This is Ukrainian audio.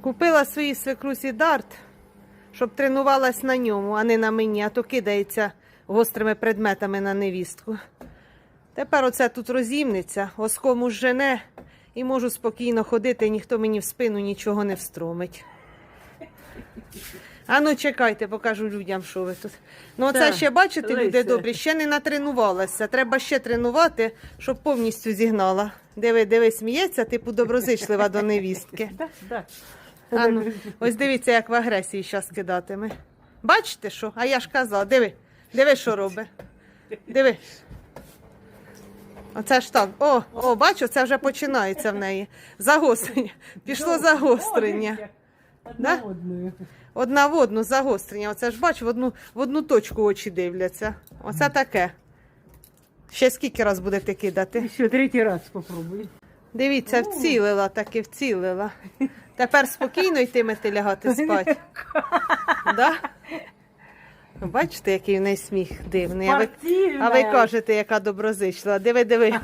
Купила своїй свекрусі дарт, щоб тренувалась на ньому, а не на мені, а то кидається гострими предметами на невістку. Тепер оце тут розімниться, оскому жене, і можу спокійно ходити, ніхто мені в спину нічого не встромить. А ну чекайте, покажу людям, що ви тут. Ну, оце Так, ще бачите, люди добрі, ще не натренувалася. Треба ще тренувати, щоб повністю зігнала. Диви, диви, сміється, типу доброзичлива до невістки. Да, да. А ну, ось дивіться, як в агресії зараз кидатиме. Бачите що? А я ж казала, диви, диви, що робить. Диви. Оце ж так. О, о, бачу, це вже починається в неї. Загострення. Пішло загострення. Одна Да? Одна в одну загострення. Оце ж бачу, в одну, в одну точку очі дивляться. Оце таке. Ще скільки раз будете кидати? Ще третій раз попробуй. Дивіться, вцілила, таки вцілила. Тепер спокійно йтимете лягати спати. Да? Бачите, який в неї сміх дивний. А ви, а ви кажете, яка доброзичлива. Диви, диви.